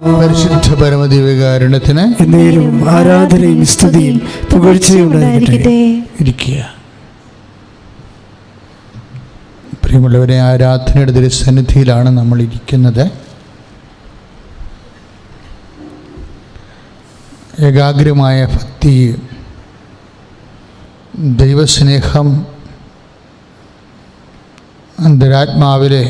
പരിശുദ്ധ പരമദിവകാരുണ്യത്തിന് എന്നേരും ആരാധനയും സ്തുതിയും പുകഴ്ചയും ഉണ്ടായിരിക്കട്ടെ ഇരിക്കുക. പ്രിയമുള്ളവരെ ആരാധനയുടെ തിരുസന്നിധിയിലാണ് നമ്മൾ ഇരിക്കുന്നത് ഏകാഗ്രമായ ഭക്തി ദൈവസ്നേഹം അന്തരാത്മാവിലെ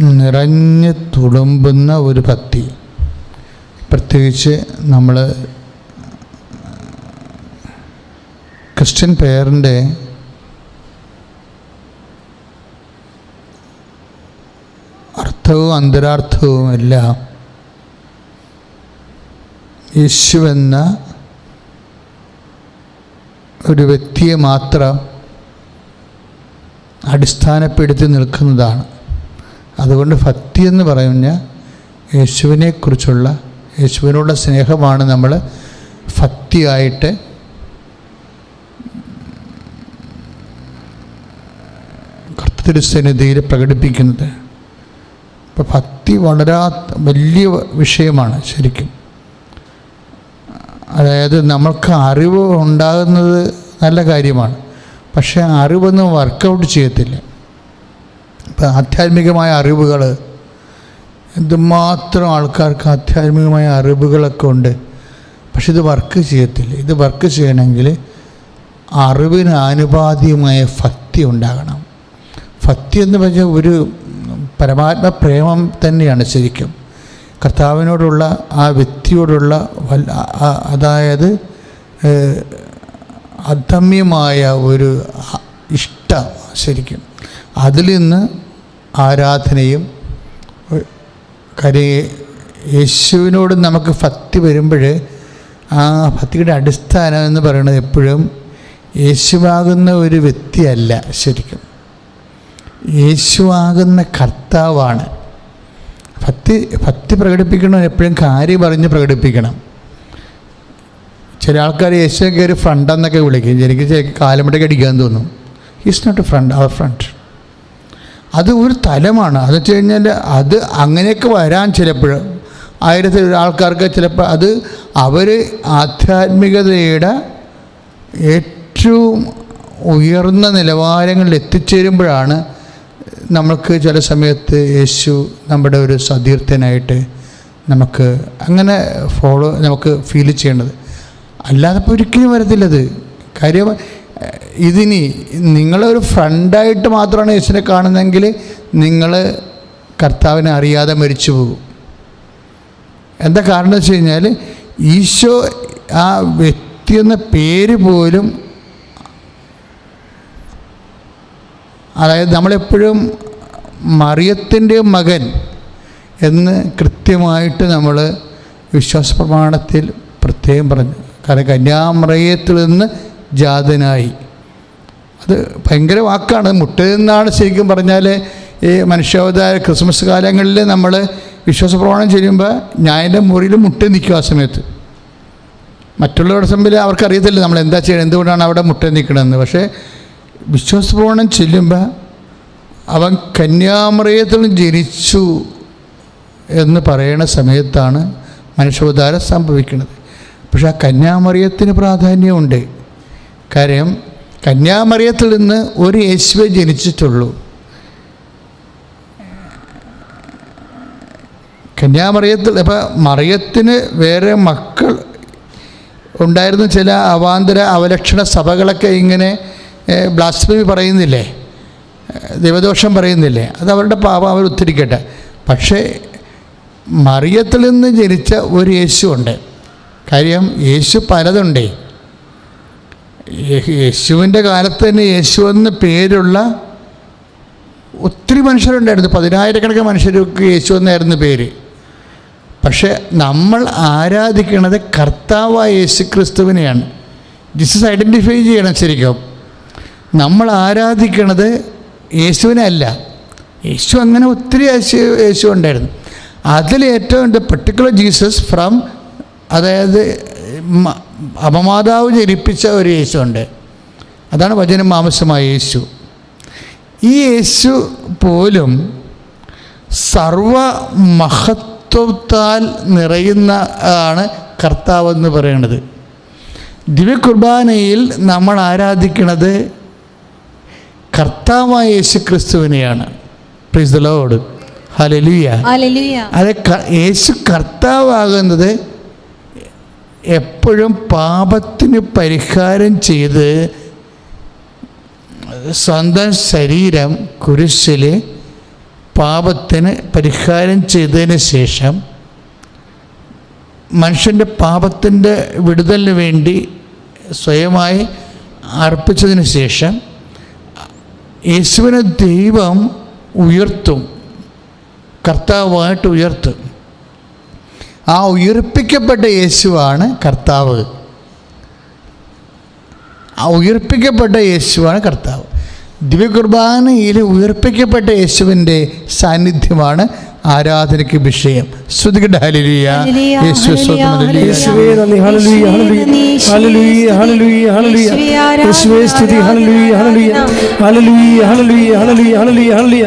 നിറഞ്ഞ് തുളുമ്പുന്ന ഒരു ഭക്തി. പ്രത്യേകിച്ച് നമ്മൾ ക്രിസ്ത്യൻ പേരന്റെ അർത്ഥവും അന്തരാർത്ഥവും എല്ലാം യേശുവെന്ന ഒരു വ്യക്തിയെ മാത്രം അടിസ്ഥാനപ്പെടുത്തി നിൽക്കുന്നതാണ്. അതുകൊണ്ട് ഭക്തി എന്ന് പറഞ്ഞ യേശുവിനെക്കുറിച്ചുള്ള യേശുവിനോടുള്ള സ്നേഹമാണ് നമ്മൾ ഭക്തിയായിട്ട് കർത്തൃസന്നിധിയിൽ പ്രകടിപ്പിക്കുന്നത്. അപ്പോൾ ഭക്തി വളരാ വലിയ വിഷയമാണ് ശരിക്കും. അതായത് നമ്മൾക്ക് അറിവ് ഉണ്ടാകുന്നത് നല്ല കാര്യമാണ്. പക്ഷേ അറിവൊന്നും വർക്കൗട്ട് ചെയ്യത്തില്ല. ആധ്യാത്മികമായ അറിവുകൾ എന്തുമാത്രം ആൾക്കാർക്ക് ആധ്യാത്മികമായ അറിവുകളൊക്കെ ഉണ്ട്. പക്ഷെ ഇത് വർക്ക് ചെയ്യത്തില്ല. ഇത് വർക്ക് ചെയ്യണമെങ്കിൽ അറിവിന് ആനുപാതികമായ ഭക്തി ഉണ്ടാകണം. ഭക്തി എന്ന് പറഞ്ഞാൽ ഒരു പരമാത്മ പ്രേമം തന്നെയാണ് ശരിക്കും. കർത്താവിനോടുള്ള ആ വ്യക്തിയോടുള്ള അതായത് അധമ്യമായ ഒരു ഇഷ്ടം ശരിക്കും. അതിൽ നിന്ന് ആരാധനയും കരി കാര്യം യേശുവിനോട് നമുക്ക് ഭക്തി വരുമ്പോൾ ആ ഭക്തിയുടെ അടിസ്ഥാനം എന്ന് പറയുന്നത് എപ്പോഴും യേശുവാകുന്ന ഒരു വ്യക്തിയല്ല ശരിക്കും. യേശുവാകുന്ന കർത്താവാണ്. ഭക്തി ഭക്തി പ്രകടിപ്പിക്കണം എപ്പോഴും കാര്യം പറഞ്ഞ് പ്രകടിപ്പിക്കണം. ചില ആൾക്കാർ യേശുവിനെ കയറി ഫ്രണ്ടെന്നൊക്കെ വിളിക്കും. എനിക്ക് ശരിക്കും കാലമിടയ്ക്ക് അടിക്കാൻ തോന്നും. ഈസ് നോട്ട് ഫ്രണ്ട് അവർ ഫ്രണ്ട് അത് ഒരു തലമാണ്. അത് വെച്ച് കഴിഞ്ഞാൽ അത് അങ്ങനെയൊക്കെ വരാൻ ചിലപ്പോൾ ആയിരത്തി ആൾക്കാർക്ക് ചിലപ്പോൾ അത് അവർ ആധ്യാത്മികതയുടെ ഏറ്റവും ഉയർന്ന നിലവാരങ്ങളിൽ എത്തിച്ചേരുമ്പോഴാണ് നമ്മൾക്ക് ചില സമയത്ത് യേശു നമ്മുടെ ഒരു സതീർത്ഥനായിട്ട് നമുക്ക് അങ്ങനെ ഫോളോ നമുക്ക് ഫീൽ ചെയ്യേണ്ടത്. അല്ലാതെ ഇപ്പോൾ ഒരിക്കലും വരത്തില്ലത്. കാര്യം ഇതിനി നിങ്ങളൊരു ഫ്രണ്ടായിട്ട് മാത്രമാണ് യേശുവിനെ കാണുന്നതെങ്കിൽ നിങ്ങൾ കർത്താവിനെ അറിയാതെ മരിച്ചു പോകും. എന്താ കാരണം വെച്ച് കഴിഞ്ഞാൽ ഈശോ ആ വ്യക്തി എന്ന പേര് പോലും അതായത് നമ്മളെപ്പോഴും മറിയത്തിന്റെ മകൻ എന്ന് കൃത്യമായിട്ട് നമ്മൾ വിശ്വാസ പ്രമാണത്തിൽ പ്രത്യേകം പറഞ്ഞു. കാരണം കന്യാമറയത്തിൽ നിന്ന് ജാതനായി. അത് ഭയങ്കര വാക്കാണ്. മുട്ടെന്നാണ് ശരിക്കും പറഞ്ഞാൽ ഈ മനുഷ്യാവതാര ക്രിസ്മസ് കാലങ്ങളിൽ നമ്മൾ വിശ്വാസ പ്രമാണം ചെയ്യുമ്പോൾ ഞായന്റെ മുറിയിൽ മുട്ടേ നിൽക്കും ആ സമയത്ത്. മറ്റുള്ളവരുടെ മുമ്പിൽ അവർക്കറിയത്തില്ല നമ്മൾ എന്താ ചെയ്യണം എന്തുകൊണ്ടാണ് അവിടെ മുട്ട നിൽക്കണമെന്ന് പക്ഷേ വിശ്വാസ വിശ്വാസപ്രവണം ചെല്ലുമ്പോൾ അവൻ കന്യാമറിയത്തിൽ ജനിച്ചു എന്ന് പറയുന്ന സമയത്താണ് മനുഷ്യാവതാരം സംഭവിക്കുന്നത്. പക്ഷേ ആ കന്യാമറിയത്തിന് പ്രാധാന്യമുണ്ട്. കാര്യം കന്യാമറിയത്തിൽ നിന്ന് ഒരു യേശുവെ ജനിച്ചിട്ടുള്ളൂ. കന്യാമറിയത്തിൽ ഇപ്പം മറിയത്തിന് വേറെ മക്കൾ ഉണ്ടായിരുന്ന. ചില അവാന്തര അവലക്ഷണ സഭകളൊക്കെ ഇങ്ങനെ ബ്ലാസ്മി പറയുന്നില്ലേ? ദൈവദോഷം പറയുന്നില്ലേ? അത് അവരുടെ പാപം അവർ ഉത്തിരിക്കട്ടെ പക്ഷേ മറിയത്തിൽ നിന്ന് ജനിച്ച ഒരു യേശു ഉണ്ട്. കാര്യം യേശു പലതുണ്ടേ. യേശുവിന്റെ കാലത്ത് തന്നെ യേശു എന്ന പേരുള്ള ഒത്തിരി മനുഷ്യരുണ്ടായിരുന്നു. പതിനായിരക്കണക്കിന് മനുഷ്യർക്ക് യേശു എന്നായിരുന്നു പേര്. പക്ഷെ നമ്മൾ ആരാധിക്കുന്നത് കർത്താവായ യേശു ക്രിസ്തുവിനെയാണ് ജീസസ് ഐഡന്റിഫൈ ചെയ്യണം ശരിക്കും. നമ്മൾ ആരാധിക്കണത് യേശുവിനെ അല്ല. യേശു അങ്ങനെ ഒത്തിരി യേശു യേശു ഉണ്ടായിരുന്നു. അതിൽ ഏറ്റവും പെർട്ടിക്കുലർ ജീസസ് ഫ്രം അതായത് അപമാതാവ് ജനിപ്പിച്ച ഒരു യേശു ഉണ്ട് അതാണ് വചനം മാംസമായ യേശു. ഈ യേശു പോലും സർവ മഹത്വത്താൽ നിറയുന്ന ആണ് കർത്താവ് എന്ന് പറയുന്നത് ദിവ്യകുർബാനയിൽ നമ്മൾ ആരാധിക്കുന്നത് കർത്താവായ യേശു ക്രിസ്തുവിനെയാണ് പ്രീസ് ദ ലോഡ് ഹലലുയ അതെ യേശു കർത്താവാകുന്നത് എപ്പോഴും പാപത്തിന് പരിഹാരം ചെയ്ത് സ്വന്തം ശരീരം കുരിശിൽ പാപത്തിന് പരിഹാരം ചെയ്തതിന് ശേഷം മനുഷ്യന്റെ പാപത്തിന്റെ വിടുതലിന് വേണ്ടി സ്വയമായി അർപ്പിച്ചതിന് ശേഷം യേശുവിനെ ദൈവം ഉയർത്തും കർത്താവായിട്ട് ഉയർത്തും. ആ ഉയർപ്പിക്കപ്പെട്ട യേശുവാണ് കർത്താവ്. ആ ഉയർപ്പിക്കപ്പെട്ട യേശുവാണ് കർത്താവ്. ദിവ്യകുർബാനയിൽ ഉയർപ്പിക്കപ്പെട്ട യേശുവിന്റെ സാന്നിധ്യമാണ് ആരാധനയ്ക്ക് വിഷയം. ശ്രുതികട ഹലിയ ഹല്ലേലൂയ, യേശു ഹല്ലേലൂയ, ഹല്ലേലൂയ.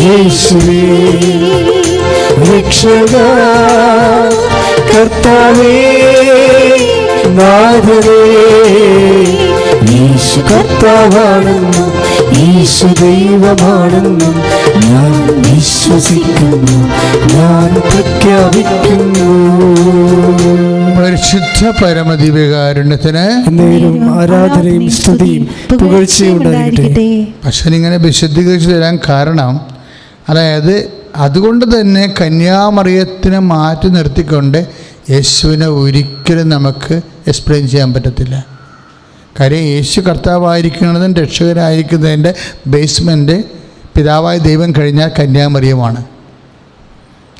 യേശുവേ രക്ഷക കർത്താവേ നാഥനേ യേശു കർത്താവാണെന്നും യേശു ദൈവമാണെന്നും ഞാൻ വിശ്വസിക്കുന്നു ഞാൻ പ്രഖ്യാപിക്കുന്നു. പരിശുദ്ധ പരമദിവ്യകാരുണ്യത്തിന് നേരും ആരാധനയും സ്തുതിയും പുകഴ്ചയും പക്ഷെ ഇങ്ങനെ വിശദീകരിച്ചു തരാൻ കാരണം അതായത് അതുകൊണ്ട് തന്നെ കന്യാമറിയത്തിനെ മാറ്റി നിർത്തിക്കൊണ്ട് യേശുവിനെ ഒരിക്കലും നമുക്ക് എക്സ്പ്ലെയിൻ ചെയ്യാൻ പറ്റത്തില്ല. കാര്യം യേശു കർത്താവായിരിക്കുന്നതും രക്ഷകരായിരിക്കുന്നതിന്റെ ബേസ്മെന്റ് പിതാവായ ദൈവം കഴിഞ്ഞാൽ കന്യാമറിയമാണ്.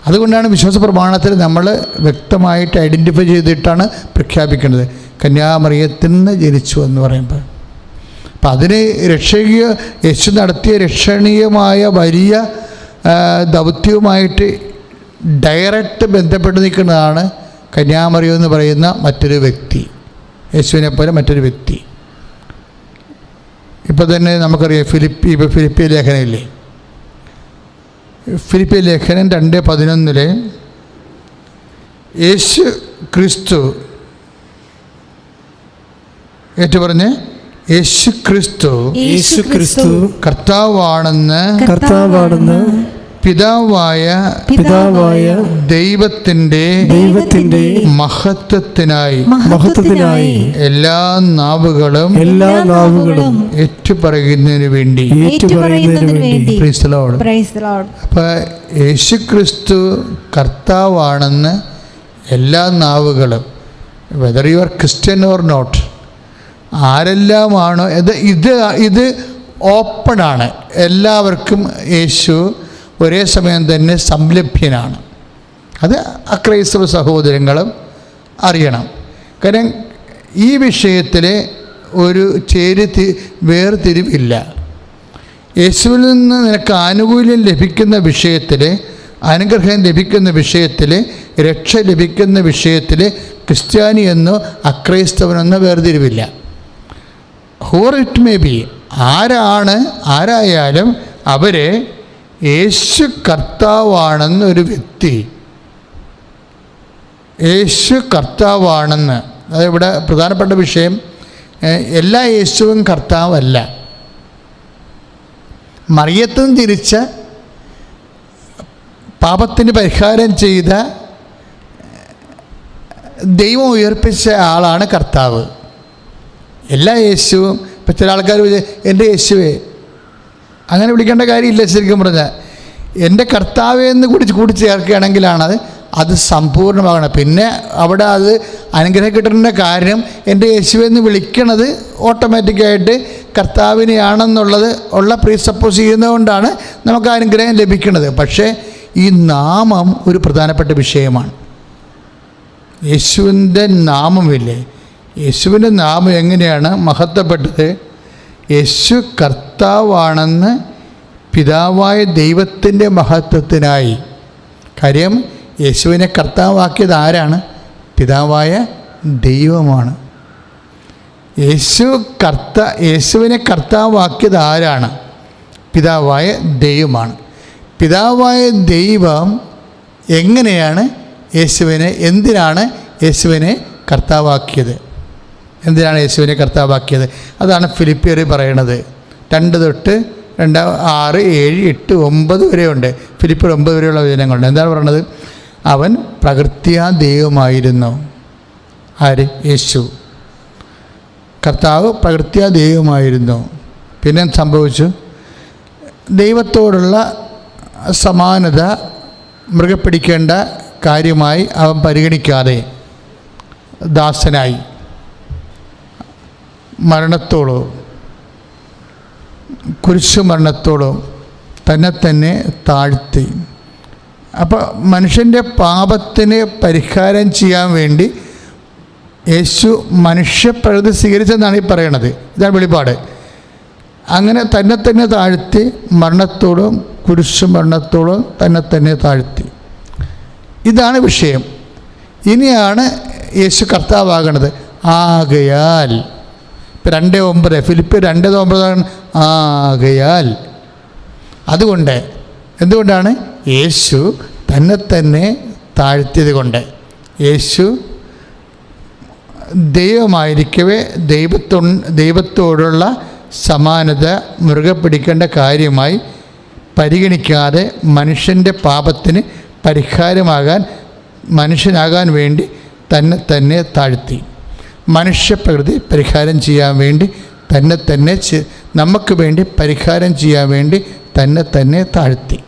അതുകൊണ്ടാണ് വിശ്വാസ പ്രമാണത്തിൽ നമ്മൾ വ്യക്തമായിട്ട് ഐഡന്റിഫൈ ചെയ്തിട്ടാണ് പ്രഖ്യാപിക്കുന്നത്. കന്യാമറിയത്തിൽ നിന്ന് ജനിച്ചു എന്ന് പറയുമ്പോൾ. അപ്പം അതിന് രക്ഷകീയ യേശു നടത്തിയ രക്ഷണീയമായ വലിയ ദൗത്യവുമായിട്ട് ഡയറക്റ്റ് ബന്ധപ്പെട്ട് നിൽക്കുന്നതാണ് കന്യാമറിയോ എന്ന് പറയുന്ന മറ്റൊരു വ്യക്തി. യേശുവിനെ പോലെ മറ്റൊരു വ്യക്തി. ഇപ്പം തന്നെ നമുക്കറിയാം ഫിലിപ്പി ഇപ്പോൾ ഫിലിപ്പിയ ലേഖനമില്ലേ ഫിലിപ്പിയ ലേഖനം രണ്ട് പതിനൊന്നിലെ യേശു ക്രിസ്തു ഏറ്റു പറഞ്ഞ്? യേശു ക്രിസ്തു യേശു ക്രിസ്തു കർത്താവാണെന്ന് കർത്താവാണെന്ന് പിതാവായ പിതാവായ ദൈവത്തിന്റെ ദൈവത്തിന്റെ മഹത്വത്തിനായി മഹത്വത്തിനായി എല്ലാ നാവുകളും എല്ലാ നാവുകളും ഏറ്റുപറയുന്നതിന് വേണ്ടി. ഏറ്റുപറയുന്നതിന് വേണ്ടി. അപ്പൊ യേശുക്രിസ്തു കർത്താവാണെന്ന് എല്ലാ നാവുകളും whether you are Christian or not ആരെല്ലാമാണോ? ഇത് ഇത് ഇത് ഓപ്പണാണ്. എല്ലാവർക്കും യേശു ഒരേ സമയം തന്നെ സംലഭ്യനാണ്. അത് അക്രൈസ്തവ സഹോദരങ്ങളും അറിയണം. കാരണം ഈ വിഷയത്തിൽ ഒരു ചേരി വേർതിരിവില്ല. യേശുവിൽ നിന്ന് നിനക്ക് ആനുകൂല്യം ലഭിക്കുന്ന വിഷയത്തിൽ അനുഗ്രഹം ലഭിക്കുന്ന വിഷയത്തിൽ രക്ഷ ലഭിക്കുന്ന വിഷയത്തിൽ ക്രിസ്ത്യാനി എന്നോ അക്രൈസ്തവനെന്നോ വേർതിരിവില്ല. ഹോർ ഇറ്റ് മേ ബി ആരാണ് ആരായാലും അവരെ യേശു കർത്താവാണെന്നൊരു വ്യക്തി. യേശു കർത്താവാണെന്ന്. അത് ഇവിടെ പ്രധാനപ്പെട്ട വിഷയം എല്ലാ യേശുവും കർത്താവല്ല. മറിയത്തും തിരിച്ച പാപത്തിന് പരിഹാരം ചെയ്ത ദൈവം ഉയർപ്പിച്ച ആളാണ് കർത്താവ്. എല്ലാ യേശുവും ഇപ്പം ചില ആൾക്കാർ എന്റെ യേശുവേ. അങ്ങനെ വിളിക്കേണ്ട കാര്യമില്ല ശരിക്കും പറഞ്ഞാൽ. എന്റെ കർത്താവേ എന്ന് കൂടി കൂടി ചേർക്കുകയാണെങ്കിലാണ് അത് അത് സമ്പൂർണമാകണം. പിന്നെ അവിടെ അത് അനുഗ്രഹം കിട്ടേണ്ട കാര്യം എന്റെ യേശുവെ എന്ന് വിളിക്കണത് ഓട്ടോമാറ്റിക്കായിട്ട് കർത്താവിനെയാണെന്നുള്ളത് ഉള്ള പ്രീ സപ്പോസ് ചെയ്യുന്നതുകൊണ്ടാണ് നമുക്ക് അനുഗ്രഹം ലഭിക്കുന്നത് പക്ഷേ ഈ നാമം ഒരു പ്രധാനപ്പെട്ട വിഷയമാണ്. യേശുവിന്റെ നാമമില്ലേ? യേശുവിന്റെ നാമം എങ്ങനെയാണ് മഹത്വപ്പെട്ടത്? യേശു കർത്താവാണെന്ന് പിതാവായ ദൈവത്തിന്റെ മഹത്വത്തിനായി. കാര്യം യേശുവിനെ കർത്താവാക്കിയത് ആരാണ്? പിതാവായ ദൈവമാണ്. യേശു കർത്ത യേശുവിനെ കർത്താവാക്കിയത് ആരാണ്? പിതാവായ ദൈവമാണ്. പിതാവായ ദൈവം എങ്ങനെയാണ് യേശുവിനെ എന്തിനാണ് യേശുവിനെ കർത്താവാക്കിയത്? എന്തിനാണ് യേശുവിനെ കർത്താവാക്കിയത്? അതാണ് ഫിലിപ്പിയർ പറയണത്. രണ്ട് തൊട്ട് രണ്ട് ആറ് ഏഴ് എട്ട് ഒമ്പത് വരെയുണ്ട്. ഫിലിപ്പിയർ ഒമ്പത് വരെയുള്ള വചനങ്ങളുണ്ട്. എന്താണ് പറയണത്? അവൻ പ്രകൃത്യാ ദൈവമായിരുന്നു. ആര്? യേശു. കർത്താവ് പ്രകൃത്യാ ദൈവമായിരുന്നു. പിന്നെ സംഭവിച്ചു? ദൈവത്തോടുള്ള സമാനത മൃഗപ്പിടിക്കേണ്ട കാര്യമായി അവൻ പരിഗണിക്കാതെ ദാസനായി. മരണത്തോടോ കുരിശു മരണത്തോടോ തന്നെ തന്നെ താഴ്ത്തി. അപ്പോൾ മനുഷ്യന്റെ പാപത്തിന് പരിഹാരം ചെയ്യാൻ വേണ്ടി യേശു മനുഷ്യപ്രകൃതി സ്വീകരിച്ചെന്നാണ് ഈ പറയണത്. ഇതാണ് വെളിപാട്. അങ്ങനെ തന്നെ തന്നെ താഴ്ത്തി മരണത്തോടും കുരിശു മരണത്തോടും തന്നെ തന്നെ താഴ്ത്തി. ഇതാണ് വിഷയം. ഇനിയാണ് യേശു കർത്താവാകണത്. ആകയാൽ രണ്ട് ഒമ്പത് ഫിലിപ്പ് രണ്ട് ഒമ്പതാണ്. ആകയാൽ അതുകൊണ്ട് എന്തുകൊണ്ടാണ്? യേശു തന്നെ തന്നെ താഴ്ത്തിയത് കൊണ്ട്. യേശു ദൈവമായിരിക്കവേ ദൈവത്തൊ ദൈവത്തോടുള്ള സമാനത മുറുകെ പിടിക്കേണ്ട കാര്യമായി പരിഗണിക്കാതെ മനുഷ്യന്റെ പാപത്തിന് പരിഹാരമാകാൻ മനുഷ്യനാകാൻ വേണ്ടി തന്നെ തന്നെ താഴ്ത്തി. മനുഷ്യപ്രകൃതി പരിഹാരം ചെയ്യാൻ വേണ്ടി തന്നെ തന്നെ നമുക്ക് വേണ്ടി പരിഹാരം ചെയ്യാൻ വേണ്ടി തന്നെ തന്നെ താഴ്ത്തി.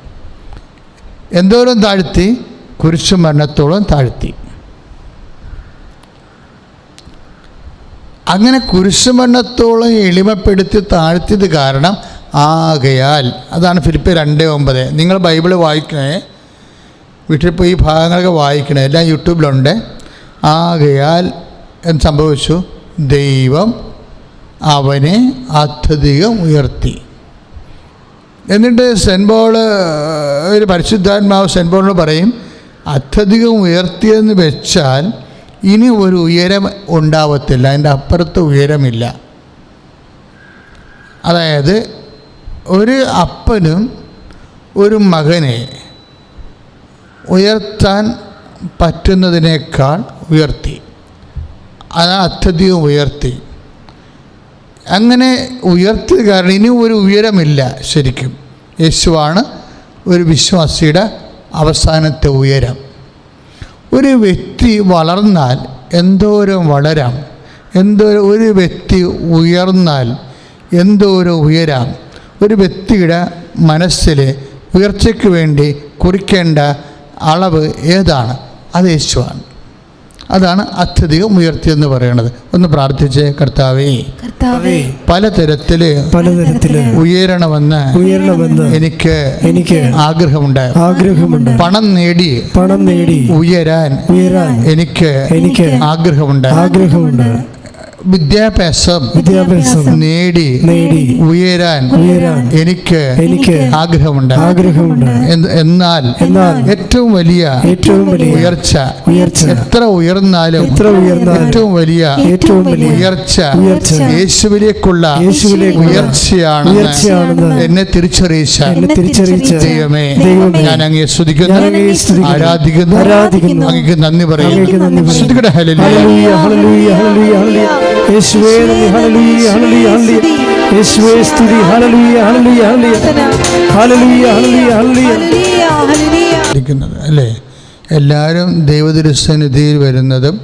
എന്തോരം താഴ്ത്തി? കുരിശു മരണത്തോളം താഴ്ത്തി. അങ്ങനെ കുരിശു മരണത്തോളം എളിമപ്പെടുത്തി താഴ്ത്തിയത് കാരണം ആകയാൽ അതാണ് ഫിലിപ്പ് രണ്ട് ഒമ്പത്. നിങ്ങൾ ബൈബിൾ വായിക്കണേ വീട്ടിൽ പോയി ഭാഗങ്ങളൊക്കെ വായിക്കണേ എല്ലാം യൂട്യൂബിലുണ്ട്. ആകയാൽ എന്ത് സംഭവിച്ചു? ദൈവം അവനെ അത്യധികം ഉയർത്തി. എന്നിട്ട് സെൻബോൾ ഒരു പരിശുദ്ധാത്മാവ് സെൻബോളിനോട് പറയും അത്യധികം ഉയർത്തിയെന്ന് വെച്ചാൽ ഇനി ഒരു ഉയരം ഉണ്ടാവത്തില്ല അതിന്റെ അപ്പുറത്ത് ഉയരമില്ല. അതായത് ഒരു അപ്പനും ഒരു മകനെ ഉയർത്താൻ പറ്റുന്നതിനേക്കാൾ ഉയർത്തി. അത് അത്യധികം ഉയർത്തി. അങ്ങനെ ഉയർത്തിയത് കാരണം ഇനി ഒരു ഉയരമില്ല ശരിക്കും. യേശുവാണ് ഒരു വിശ്വാസിയുടെ അവസാനത്തെ ഉയരം. ഒരു വ്യക്തി വളർന്നാൽ എന്തോരം വളരാം എന്തോ ഒരു വ്യക്തി ഉയർന്നാൽ എന്തോരം ഉയരാം. ഒരു വ്യക്തിയുടെ മനസ്സിൽ ഉയർച്ചയ്ക്ക് വേണ്ടി കുറിക്കേണ്ട അളവ് ഏതാണ്? അത് യേശുവാണ്. അതാണ് അത്യധികം ഉയർത്തി എന്ന് പറയുന്നത് ഒന്ന് പ്രാർത്ഥിച്ച് കർത്താവേ. പലതരത്തിൽ പലതരത്തിൽ പലതരത്തിൽ ഉയരണമെന്ന് ഉയരണമെന്ന് എനിക്ക് എനിക്ക് ആഗ്രഹമുണ്ട് ആഗ്രഹമുണ്ട്. പണം നേടി പണം നേടി ഉയരാൻ ഉയരാൻ എനിക്ക് എനിക്ക് ആഗ്രഹമുണ്ട്. ആഗ്രഹമുണ്ട്. വിദ്യാഭ്യാസം വിദ്യാഭ്യാസം നേടി നേടി ഉയരാൻ ഉയരാൻ എനിക്ക് എനിക്ക് ആഗ്രഹമുണ്ട്. ആഗ്രഹമുണ്ട്. എന്നാൽ എന്നാൽ ഏറ്റവും വലിയ ഏറ്റവും വലിയ ഉയർച്ച ഉയർച്ച എത്ര ഉയർന്നാലും എത്ര ഉയർന്നാലും ഏറ്റവും വലിയ ഏറ്റവും വലിയ ഉയർച്ച ഉയർച്ച യേശുവിലേക്കുള്ള യേശുവിലേക്ക് ഉയർച്ചയാണ് ഉയർച്ചയാണെന്ന് എന്നെ തിരിച്ചറിയിച്ച എന്നെ തിരിച്ചറിയിച്ച ദൈവമേ ഞാൻ അങ്ങേ സ്തുതിക്കുന്നു ആരാധിക്കുന്നു ആരാധിക്കുന്നു, അങ്ങേക്ക് നന്ദി പറയുന്നു. സ്തുതിക്കട്ടെ ഹല്ലേലൂയ. Hallelujah hallelujah hallelujah. യേശുവേ ഹല്ലേലൂയ ഹല്ലേലൂയ ഹല്ലേലൂയ. യേശുവേ സ്തുതി. Hallelujah hallelujah hallelujah. Hallelujah hallelujah hallelujah. ഇരിക്കുന്നത് അല്ലേ? എല്ലാവരും ദൈവദുരുസന്നിധിയിൽ വരുന്നതും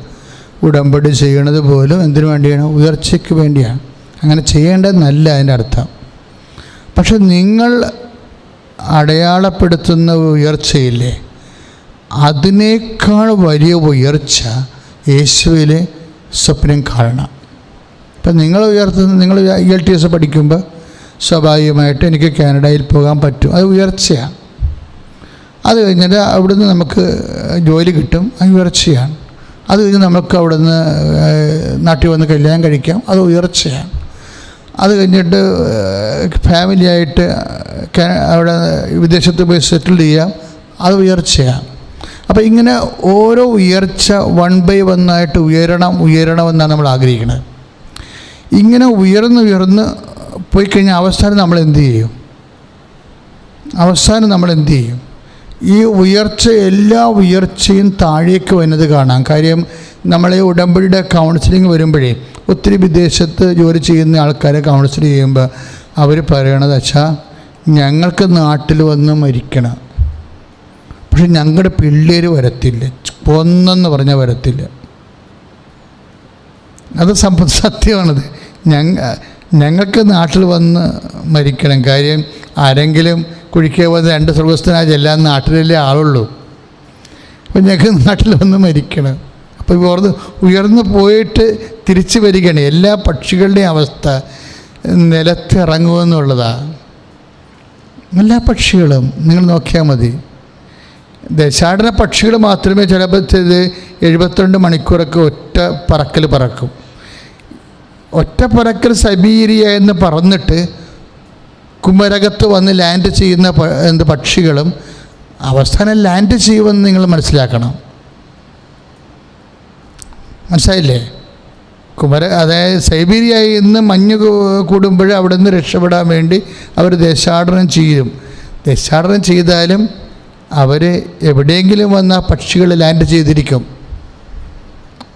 ഉടമ്പടി ചെയ്യണത് പോലും എന്തിനു വേണ്ടിയാണ്? ഉയർച്ചയ്ക്ക് വേണ്ടിയാണ്. അങ്ങനെ ചെയ്യേണ്ടതെന്നല്ല അതിന്റെ അർത്ഥം. പക്ഷെ നിങ്ങൾ അടയാളപ്പെടുത്തുന്ന ഉയർച്ചയില്ലേ? അതിനേക്കാൾ വലിയ ഉയർച്ച യേശുവിലെ സ്വപ്നം കാണണം. ഇപ്പം നിങ്ങൾ ഉയർത്തുന്ന നിങ്ങൾ എൽ ടി എസ് പഠിക്കുമ്പോൾ സ്വാഭാവികമായിട്ട് എനിക്ക് കാനഡയിൽ പോകാൻ പറ്റും. അത് ഉയർച്ചയാണ്. അത് കഴിഞ്ഞിട്ട് അവിടുന്ന് നമുക്ക് ജോലി കിട്ടും. അത് ഉയർച്ചയാണ്. അത് കഴിഞ്ഞ് നമുക്ക് അവിടുന്ന് നാട്ടിൽ വന്ന് കല്യാണം കഴിക്കാം. അത് ഉയർച്ചയാണ്. അത് കഴിഞ്ഞിട്ട് ഫാമിലിയായിട്ട് അവിടെ വിദേശത്ത് പോയി സെറ്റിൽ ചെയ്യാം. അത് ഉയർച്ചയാണ്. അപ്പോൾ ഇങ്ങനെ ഓരോ ഉയർച്ച വൺ ബൈ വന്നായിട്ട് ഉയരണം ഉയരണമെന്നാണ് നമ്മൾ ആഗ്രഹിക്കുന്നത്. ഇങ്ങനെ ഉയർന്ന് ഉയർന്ന് പോയി കഴിഞ്ഞാൽ അവസാനം നമ്മൾ എന്ത് ചെയ്യും? അവസാനം നമ്മൾ എന്ത് ചെയ്യും? ഈ ഉയർച്ച എല്ലാ ഉയർച്ചയും താഴേക്ക് വരുന്നത് കാണാം. കാര്യം നമ്മളെ ഉടമ്പടിയുടെ കൗൺസിലിംഗ് വരുമ്പോഴേ ഒത്തിരി വിദേശത്ത് ജോലി ചെയ്യുന്ന ആൾക്കാരെ കൗൺസിൽ ചെയ്യുമ്പോൾ അവർ പറയണത് അച്ഛാ ഞങ്ങൾക്ക് നാട്ടിൽ വന്ന് മരിക്കണം. പക്ഷെ ഞങ്ങളുടെ പിള്ളേർ വരത്തില്ല. കൊന്നെന്ന് പറഞ്ഞാൽ വരത്തില്ല. അത് സത്യമാണത്. ഞങ്ങ ഞങ്ങൾക്ക് നാട്ടിൽ വന്ന് മരിക്കണം. കാര്യം ആരെങ്കിലും കുഴിക്കുക വന്ന് രണ്ട് സ്വർഗസ്ഥനായ ചെല്ലാൻ നാട്ടിലല്ലേ ആളുള്ളൂ. അപ്പം ഞങ്ങൾക്ക് നാട്ടിൽ വന്ന് മരിക്കണം. അപ്പോൾ ഉയർന്ന് ഉയർന്നു പോയിട്ട് തിരിച്ചു വരികയാണ്. എല്ലാ പക്ഷികളുടെയും അവസ്ഥ നിലത്തിറങ്ങുമെന്നുള്ളതാണ് എല്ലാ പക്ഷികളും നിങ്ങൾ നോക്കിയാൽ മതി. ദശാടന പക്ഷികൾ മാത്രമേ ചിലപ്പോൾ എഴുപത്തിരണ്ട് മണിക്കൂറൊക്കെ ഒറ്റ പറക്കൽ പറക്കും. ഒറ്റ പറക്കൽ സബീരിയ എന്ന് പറഞ്ഞിട്ട് കുമരകത്ത് വന്ന് ലാൻഡ് ചെയ്യുന്ന എന്ത് പക്ഷികളും അവസാനം ലാൻഡ് ചെയ്യുമെന്ന് നിങ്ങൾ മനസ്സിലാക്കണം. മനസ്സിലായില്ലേ? കുമര അതായത് സൈബീരിയയിൽ നിന്ന് മഞ്ഞ് കൂടുമ്പോൾ അവിടെ നിന്ന് രക്ഷപ്പെടാൻ വേണ്ടി അവർ ദേശാടനം ചെയ്യും. ദേശാടനം ചെയ്താലും അവർ എവിടെയെങ്കിലും വന്ന പക്ഷികൾ ലാൻഡ് ചെയ്തിരിക്കും.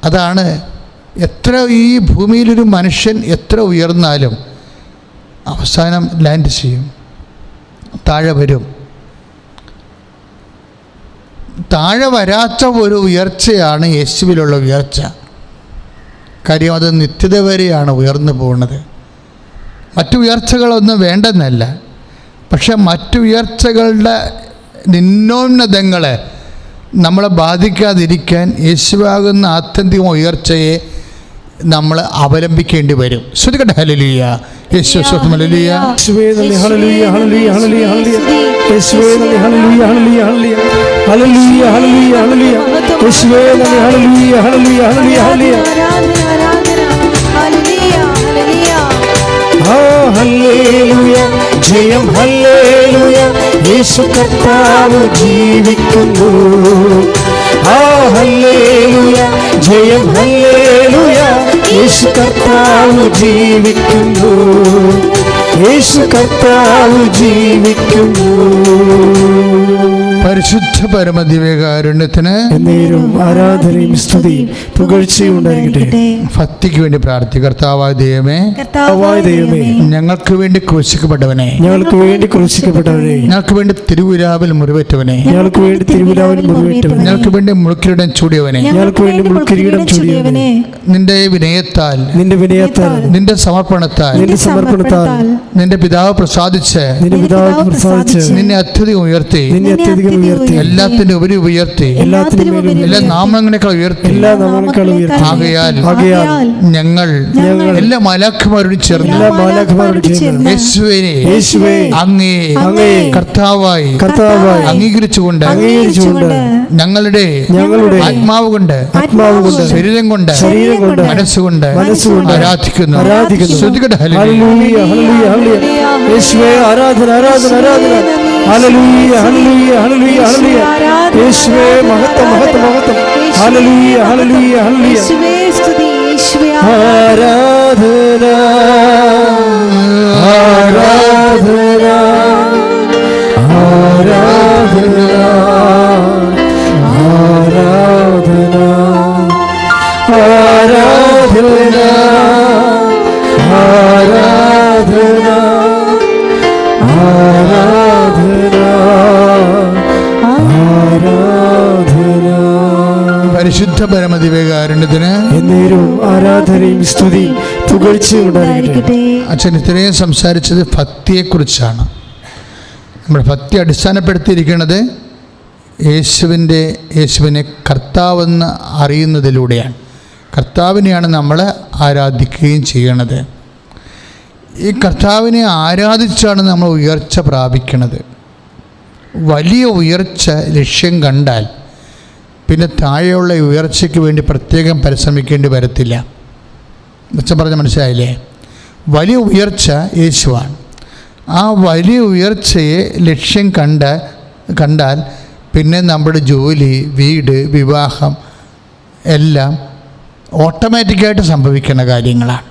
അതാണ് എത്ര ഈ ഭൂമിയിലൊരു മനുഷ്യൻ എത്ര ഉയർന്നാലും അവസാനം ലാൻഡ് ചെയ്യും താഴെ വരും. താഴെ വരാത്ത ഒരു ഉയർച്ചയാണ് യേശുവിലുള്ള ഉയർച്ച. കാര്യം അത് നിത്യത വരെയാണ് ഉയർന്നു പോകുന്നത്. മറ്റു ഉയർച്ചകളൊന്നും വേണ്ടെന്നല്ല. പക്ഷെ മറ്റു ഉയർച്ചകളുടെ നിന്നോന്നതങ്ങളെ നമ്മളെ ബാധിക്കാതിരിക്കാൻ യേശുവാകുന്ന ആത്യന്തിക ഉയർച്ചയെ നമ്മൾ അവലംബിക്കേണ്ടി വരും. ശ്രുതികട്ടെ ഹലലിയ യേശു സ്വന്തം ഹല്ലേലൂയ. യേശുവേ നന്ദി. Hallelujah hallelujah hallelujah hallelujah. യേശുവേ. നന്ദി. Hallelujah hallelujah hallelujah. Hallelujah hallelujah hallelujah. യേശുവേ ഹല്ലേലൂയ ഹല്ലേലൂയ ഹല്ലേലൂയ ഹല്ലേലൂയ ആരാധന ആരാധന ഹല്ലേലൂയ ഹല്ലേലൂയ. ആ ഹല്ലേലൂയ. ജയം ഹല്ലേലൂയ. യേശു കർത്താവ് ജീവിക്കുന്നു. ജയം യേശു കർത്താവ് ജീവിക്കുന്നു. യേശു കർത്താവ് ജീവിക്കുന്നു. പരിശുദ്ധ പരമദിവ്യകാരുണ്യത്തിന് എന്നേരും ആരാധനയും സ്തുതിയും പുകഴ്ചയും ഉണ്ടായിരിക്കട്ടെ ഭക്തിക്ക് വേണ്ടി പ്രാർത്ഥി കർത്താവായ ദൈവമേ കർത്താവായ ദൈവമേ ഞങ്ങൾക്ക് വേണ്ടി ക്രൂശിക്കപ്പെട്ടവനെ ഞങ്ങൾക്ക് വേണ്ടി ക്രൂശിക്കപ്പെട്ടവനെ ഞങ്ങൾക്ക് വേണ്ടി തിരുവുരാവിൽ മുറിവേറ്റവനെ ഞങ്ങൾക്ക് വേണ്ടി തിരുവുരാവിൽ മുറിവേറ്റവനെ ഞങ്ങൾക്ക് വേണ്ടി മുളക്കിരീടം ചൂടിയവനെ ഞങ്ങൾക്ക് വേണ്ടി മുൾക്കിരീടം ചൂടിയവനെ. നിന്റെ വിനയത്താൽ നിന്റെ വിനയത്താൽ നിന്റെ സമർപ്പണത്താൽ നിന്റെ സമർപ്പണത്താൽ നിന്റെ പിതാവ് പ്രസാദിച്ച് നിന്റെ പിതാവ് പ്രസാദിച്ച് നിന്നെ അത്യധികം ഉയർത്തി നിന്നെ അത്യധികം ഉയർത്തി. എല്ലാത്തിന്റെ ഉപരി ഉയർത്തി. എല്ലാത്തിനും മേലും എല്ലാ നാമങ്ങളെക്കാൾ ഉയർത്തി. എല്ലാ നാമങ്ങളെക്കാളും ഉയർത്തി. ആകയാൽ ഞങ്ങൾ എല്ലാ മലാഖമാരോട് ചേർന്ന് എല്ലാ മാലാഖമാരോട് ചേർന്ന് യേശുവിനെ യേശുവേ അങ്ങേ അങ്ങേ കർത്താവായി കർത്താവായി അംഗീകരിച്ചുകൊണ്ട് അംഗീകരിച്ചുകൊണ്ട് ഞങ്ങളുടെ ഞങ്ങളുടെ ആത്മാവ് കൊണ്ട് ആത്മാവ് കൊണ്ട് ശരീരം കൊണ്ട് ശരീരം കൊണ്ട് മനസ്സുകൊണ്ട് മനസ്സുകൊണ്ട് ആരാധിക്കുന്നു. ആരാധിക്കുന്നു. ഹല്ലേലൂയ. Hallelujah hallelujah. ഹല്ലേലൂയ. യേശുവേ ആരാധന ആരാധന ആരാധന. ഹലലൂയ ഹലലൂയ ഹലലൂയ ഹലലൂയ യേശുവേ മഹത്വം മഹത്വം മഹത്വം. ഹലലൂയ ഹലലൂയ ഹലലൂയ ആരാധന ആരാധന ആരാധന. പരിശുദ്ധ പരമദിവ്യകാരുണ്യത്തിന് എന്നേരും ആരാധനയും സ്തുതി അച്ഛൻ ഇത്രയും സംസാരിച്ചത് ഭക്തിയെക്കുറിച്ചാണ്. നമ്മുടെ ഭക്തി അടിസ്ഥാനപ്പെടുത്തിയിരിക്കുന്നത് യേശുവിന്റെ യേശുവിനെ കർത്താവെന്ന് അറിയുന്നതിലൂടെയാണ്. കർത്താവിനെയാണ് നമ്മൾ ആരാധിക്കുകയും ചെയ്യണത്. ഈ കർത്താവിനെ ആരാധിച്ചാണ് നമ്മൾ ഉയർച്ച പ്രാപിക്കുന്നത് വലിയ ഉയർച്ച ലക്ഷ്യം കണ്ടാൽ പിന്നെ താഴെയുള്ള ഉയർച്ചയ്ക്ക് വേണ്ടി പ്രത്യേകം പരിശ്രമിക്കേണ്ടി വരത്തില്ല. മെച്ചം പറഞ്ഞ മനസ്സിലായില്ലേ? വലിയ ഉയർച്ച യേശുവാണ്. ആ വലിയ ഉയർച്ചയെ ലക്ഷ്യം കണ്ട കണ്ടാൽ പിന്നെ നമ്മുടെ ജോലി വീട് വിവാഹം എല്ലാം ഓട്ടോമാറ്റിക്കായിട്ട് സംഭവിക്കുന്ന കാര്യങ്ങളാണ്.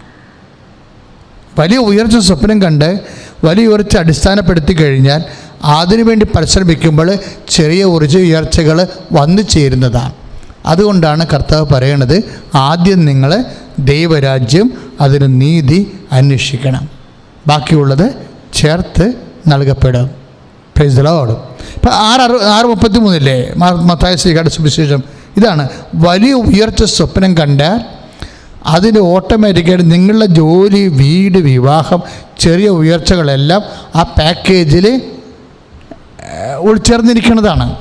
വലിയ ഉയർച്ച സ്വപ്നം കണ്ട് വലിയ ഉയർച്ച അടിസ്ഥാനപ്പെടുത്തി കഴിഞ്ഞാൽ അതിനുവേണ്ടി പരിശ്രമിക്കുമ്പോൾ ചെറിയ ഉറച്ച ഉയർച്ചകൾ വന്നു ചേരുന്നതാണ്. അതുകൊണ്ടാണ് കർത്താവ് പറയണത് ആദ്യം നിങ്ങൾ ദൈവരാജ്യം അതിന് നീതി അന്വേഷിക്കണം. ബാക്കിയുള്ളത് ചേർത്ത് നൽകപ്പെടും. പ്രൈസ് ലോഡ് ഇപ്പം ആറ് അറു ആറ് മുപ്പത്തി മൂന്നില്ലേ മത്തായ ശ്രീകാട് സുവിശേഷം. ഇതാണ് വലിയ ഉയർച്ച സ്വപ്നം കണ്ടാൽ അതിന് ഓട്ടോമാറ്റിക്കായിട്ട് നിങ്ങളുടെ ജോലി വീട് വിവാഹം ചെറിയ ഉയർച്ചകളെല്ലാം ആ പാക്കേജിൽ ഉൾച്ചേർന്നിരിക്കുന്നതാണ്.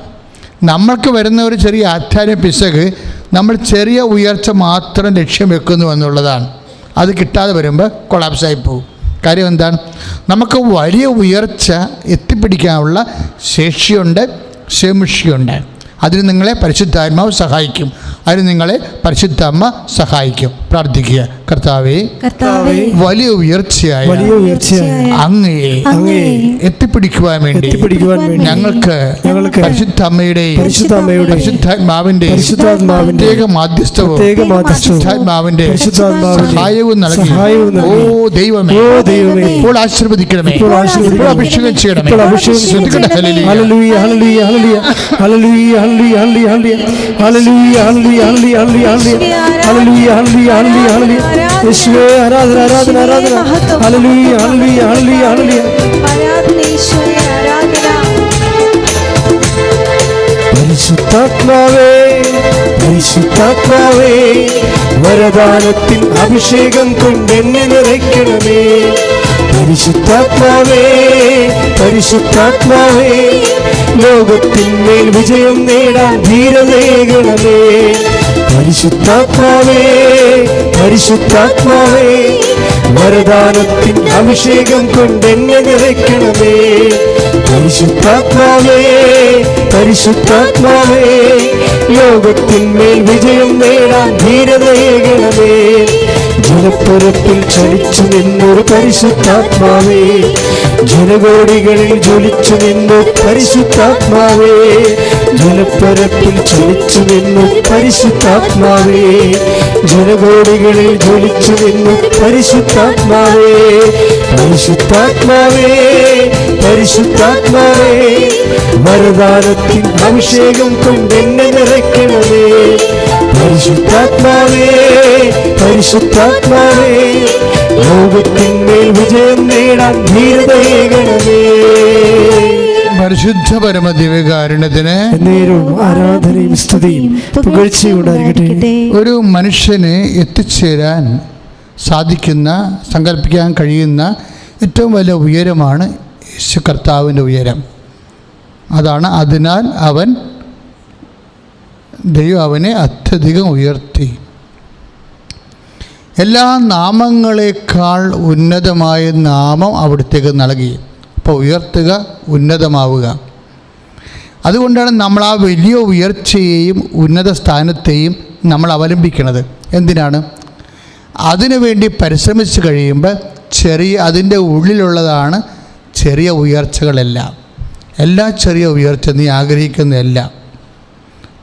നമ്മൾക്ക് വരുന്ന ഒരു ചെറിയ ആധ്യാത്മിക പിശക് നമ്മൾ ചെറിയ ഉയർച്ച മാത്രം ലക്ഷ്യം വെക്കുന്നു എന്നുള്ളതാണ്. അത് കിട്ടാതെ വരുമ്പോൾ കൊളാപ്സായി പോകും. കാര്യം എന്താണ്? നമുക്ക് വലിയ ഉയർച്ച എത്തിപ്പിടിക്കാനുള്ള ശേഷിയുണ്ട് ശേമുഷിയുണ്ട് അതിന് നിങ്ങളെ പരിശുദ്ധാത്മാവ് സഹായിക്കും. അതിന് നിങ്ങളെ പരിശുദ്ധമ്മ സഹായിക്കും. പ്രാർത്ഥിക്കുക. കർത്താവേ വലിയ ഉയർച്ചയായ അങ്ങയെ എത്തിപ്പിടിക്കുവാൻ വേണ്ടി ഞങ്ങൾക്ക് പരിശുദ്ധ അമ്മയുടെ പരിശുദ്ധാത്മാവിന്റെ പ്രത്യേക മാധ്യസ്ഥവും സഹായവും നൽകി. ഓ ദൈവമേ ഇപ്പോൾ ആശീർവദിക്കണമേ. അഭിഷേകം ചെയ്യണമേ. ശ്രദ്ധിക്കട്ടെ. Hallelujah, hallelujah, hallelujah, hallelujah, hallelujah, hallelujah, hallelujah, ഹല്ലേലൂയ യേശുവേ ആരാധന ആരാധന ആരാധന ഹല്ലേലൂയ ഹല്ലേലൂയ ഹല്ലേലൂയ ഹല്ലേലൂയ ആരാധന ഈശോയെ ആരാധന പരിശുദ്ധാത്മാവേ പരിശുദ്ധാത്മാവേ വരദാനത്തിൻ അഭിഷേകം കൊണ്ട് എന്നെ നിറയ്ക്കണമേ. പരിശുദ്ധാത്മാവേ പരിശുദ്ധാത്മാവേ ലോകത്തിന്മേൽ വിജയം നേടാൻ ധീരതയേകണമേ. പരിശുദ്ധാത്മാവേ പരിശുദ്ധാത്മാവേ വരദാനത്തിൻ അഭിഷേകം കൊണ്ട് കൊണ്ടെന്നെ നിറയ്ക്കണമേ. പരിശുദ്ധാത്മാവേ പരിശുദ്ധാത്മാവേ ലോകത്തിന്മേൽ വിജയം നേടാൻ ധീരതയേകണമേ. ജലപ്പുരത്തിൽ ചലിച്ചു നിന്നൊരു പരിശുദ്ധാത്മാവേ ജനകോടികളിൽ ജ്വലിച്ചു നിന്നു പരിശുദ്ധാത്മാവേ ജലപ്പുരത്തിൽ ചലിച്ചു നിന്നു പരിശുദ്ധാത്മാവേ ജനകോടികളിൽ ജ്വലിച്ചു നിന്നു പരിശുദ്ധാത്മാവേ പരിശുദ്ധാത്മാവേ പരിശുദ്ധാത്മാവേ വരദാനത്തിൻ അഭിഷേകം കൊണ്ടെന്നെ നിറയ്ക്കണമേ. പരിശുദ്ധാത്മാവേ പരിശുദ്ധാത്മാവേ ലോകത്തിന്മേൽ വിജയം നേടാൻ ധീരതയേകണമേ പരിശുദ്ധ പരമദിവ്യകാരുണ്യത്തിന് നേരവും ആരാധനയും സ്തുതിയും പുകഴ്ചയുണ്ടായിരിക്കട്ടെ. ഒരു മനുഷ്യന് എത്തിച്ചേരാൻ സാധിക്കുന്ന സങ്കല്പിക്കാൻ കഴിയുന്ന ഏറ്റവും വലിയ ഉയരമാണ് യേശു കർത്താവിന്റെ ഉയരം. അതാണ് അതിനാൽ അവൻ ദൈവം അവനെ അത്യധികം ഉയർത്തി. എല്ലാ നാമങ്ങളെക്കാൾ ഉന്നതമായ നാമം അവിടത്തേക്ക് നൽകി. അപ്പോൾ ഉയർത്തുക ഉന്നതമാവുക. അതുകൊണ്ടാണ് നമ്മൾ ആ വലിയ ഉയർച്ചയെയും ഉന്നത സ്ഥാനത്തെയും നമ്മൾ അവലംബിക്കുന്നത് എന്തിനാണ്? അതിനുവേണ്ടി പരിശ്രമിച്ച് കഴിയുമ്പോൾ ചെറിയ അതിന്റെ ഉള്ളിലുള്ളതാണ് ചെറിയ ഉയർച്ചകളെല്ലാം. എല്ലാ ചെറിയ ഉയർച്ച നീ ആഗ്രഹിക്കുന്നതെല്ലാം.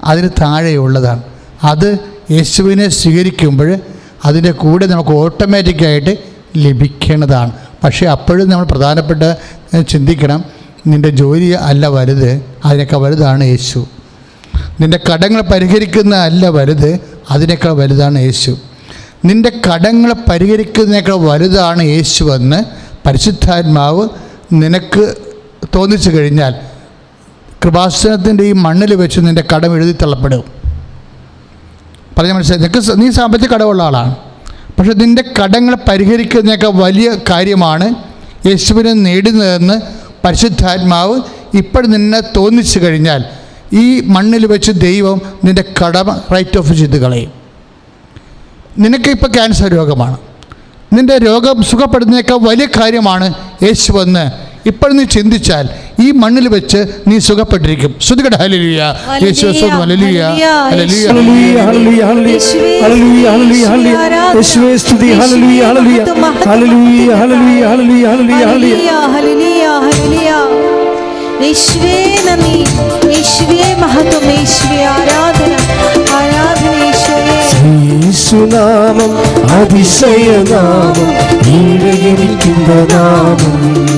അതിന് താഴെയുള്ളതാണ്. അത് യേശുവിനെ സ്വീകരിക്കുമ്പോൾ അതിന്റെ കൂടെ നമുക്ക് ഓട്ടോമാറ്റിക്കായിട്ട് ലഭിക്കേണ്ടതാണ്. പക്ഷേ അപ്പോഴും നമ്മൾ പ്രധാനപ്പെട്ട ചിന്തിക്കണം നിന്റെ ജോലി അല്ല വലുത് അതിനേക്കാൾ വലുതാണ് യേശു. നിന്റെ കടങ്ങൾ പരിഹരിക്കുന്ന അല്ല വലുത് അതിനേക്കാൾ വലുതാണ് യേശു. നിന്റെ കടങ്ങൾ പരിഹരിക്കുന്നതിനേക്കാൾ വലുതാണ് യേശുവെന്ന് പരിശുദ്ധാത്മാവ് നിനക്ക് തോന്നിച്ചു കഴിഞ്ഞാൽ കൃപാസനത്തിന്റെ ഈ മണ്ണിൽ വെച്ച് നിന്റെ കടം എഴുതി തള്ളപ്പെടും. പറഞ്ഞ മനസ്സിലായി? നീ സാമ്പത്തിക കടമുള്ള ആളാണ്. പക്ഷെ നിന്റെ കടങ്ങൾ പരിഹരിക്കുന്നതിനേക്കാൾ വലിയ കാര്യമാണ് യേശുവിനെ നേടുന്നതെന്ന് പരിശുദ്ധാത്മാവ് ഇപ്പോൾ നിന്നെ തോന്നിച്ചു കഴിഞ്ഞാൽ ഈ മണ്ണിൽ വെച്ച് ദൈവം നിന്റെ കടമ റൈറ്റ് ഓഫ് ചെയ്ത് കളയും. നിനക്ക് ഇപ്പോൾ ക്യാൻസർ രോഗമാണ്. നിന്റെ രോഗം സുഖപ്പെടുന്നതിനേക്കാൾ വലിയ കാര്യമാണ് യേശു വന്ന് ഇപ്പോൾ നീ ചിന്തിച്ചാൽ ഈ മണ്ണിൽ വെച്ച് നീ സുഖപ്പെട്ടിരിക്കും. ശ്രുതികട ഹലലിയ ഹലലിയ ഹലലിയ യേശുവേ നന്ദി. യേശുവേ മഹത്വം. യേശുവേ ആരാധന. ആരാധന യേശുനാമം അതിശയനാമം നാമം.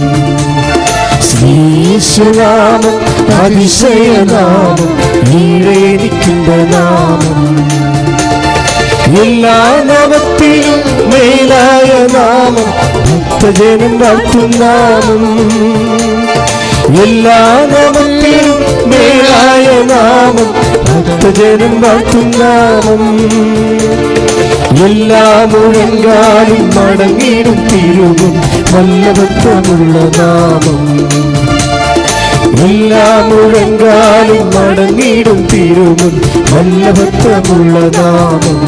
ശ്രീയേശുനാമം അതിശയനാമം ഈഴയിരിക്കുന്ന നാമം. എല്ലാ നാമത്തിലും മേലായ നാമം ഭക്തജനം വാഴ്ത്തും എല്ലാ നാമത്തിലും മേലായ നാമം ഭക്തജനം വാഴ്ത്തും നാമം. എല്ലാ മുഴങ്കാലും മടങ്ങിയിടും തിരുവും വല്ലഭത്വമുള്ള നാമം. എല്ലാ മുഴങ്കാലും മടങ്ങിടും തിരുവും വല്ലഭത്വമുള്ള നാമം.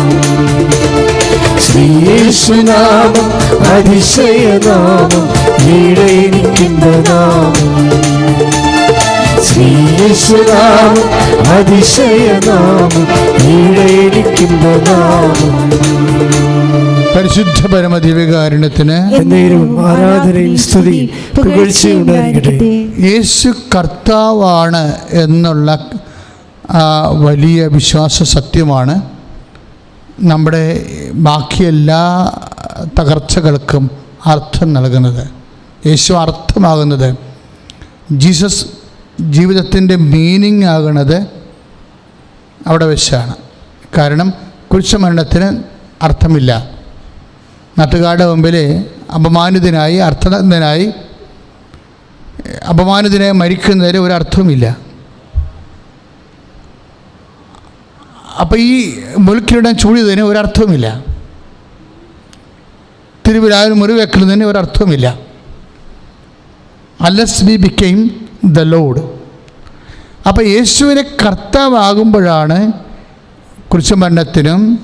ശ്രീയേശുനാമം അതിശയനാമം ഈടയിരിക്കുന്ന നാമം. ശ്രീയേശുനാമം അതിശയനാമം ഈടയിരിക്കുന്ന നാമം. പരിശുദ്ധ പരമദിവ്യകാരുണ്യത്തിന് ആരാധനയും സ്തുതി യേശു കർത്താവാണ് എന്നുള്ള വലിയ വിശ്വാസ സത്യമാണ്. നമ്മുടെ ബാക്കി എല്ലാ തകർച്ചകൾക്കും അർത്ഥം നൽകുന്നത് യേശു അർത്ഥമാകുന്നത് ജീസസ് ജീവിതത്തിന്റെ മീനിങ് ആകുന്നത് അവിടെ വെച്ചാണ്. കാരണം കുരിശുമരണത്തിന് അർത്ഥമില്ല. നാട്ടുകാരുടെ മുമ്പിൽ അപമാനിതനായി അർത്ഥനായി അപമാനിതനായി മരിക്കുന്നതിന് അർത്ഥവുമില്ല. അപ്പോൾ ഈ മുൽക്കിലിടാൻ ചൂടിയതിന് ഒരർത്ഥവുമില്ല തിരുവിലാവിൽ മുറിവെക്കുന്നതിന് ഒരർത്ഥവുമില്ല unless be became the Lord അപ്പോൾ യേശുവിനെ കർത്താവാകുമ്പോഴാണ് കുരിശുമരണത്തിനും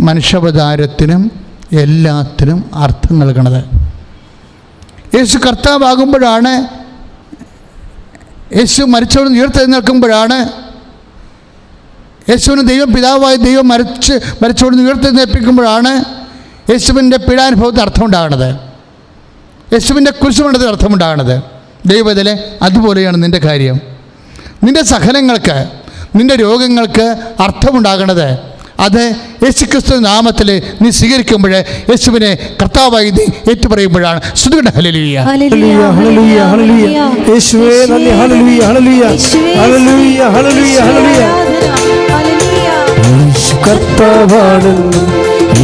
മനുഷ്യാവതാരത്തിനും എല്ലാത്തിനും അർത്ഥം നൽകണത്. യേശു കർത്താവാകുമ്പോഴാണ് യേശു മരിച്ചവർ ഉയർത്തെഴുന്നേൽക്കുമ്പോഴാണ് യേശുവിന് ദൈവം പിതാവായ ദൈവം മരിച്ച് മരിച്ചോട് ഉയർത്തെഴുന്നേൽപ്പിക്കുമ്പോഴാണ് യേശുവിന്റെ പീഡാനുഭവത്തിന് അർത്ഥമുണ്ടാകണത്. യേശുവിന്റെ കുരിശുമരണത്തിന് അർത്ഥമുണ്ടാകണത്. ദൈവത്തിലെ അതുപോലെയാണ് നിന്റെ കാര്യം. നിന്റെ സഹനങ്ങൾക്ക് നിന്റെ രോഗങ്ങൾക്ക് അർത്ഥമുണ്ടാകണത്. അത് യേശുക്രിസ്തു നാമത്തിൽ നീ സ്വീകരിക്കുമ്പോൾ യേശുവിനെ കർത്താവായി നീ ഏറ്റുപറയുമ്പോഴാണ്. ശ്രുതിയുടെ ഹലലിയ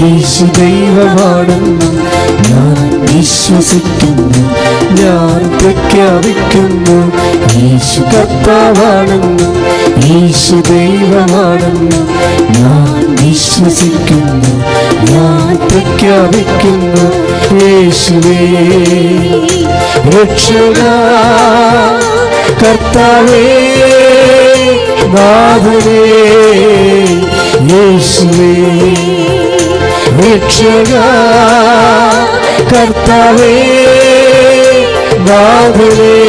യേശു ദൈവമാണെന്നും ഞാൻ വിശ്വസിക്കുന്നു ഞാൻ പ്രഖ്യാപിക്കുന്നു. യേശു കർത്താവാണെന്നും യേശു ദൈവമാണെന്നും ഞാൻ വിശ്വസിക്കുന്നു ഞാൻ പ്രഖ്യാപിക്കുന്നു യേശുവേ. രക്ഷക കർത്താവേ നാഥനേ യേശുവേ. രക്ഷക കർത്താവേ നാഥനേ.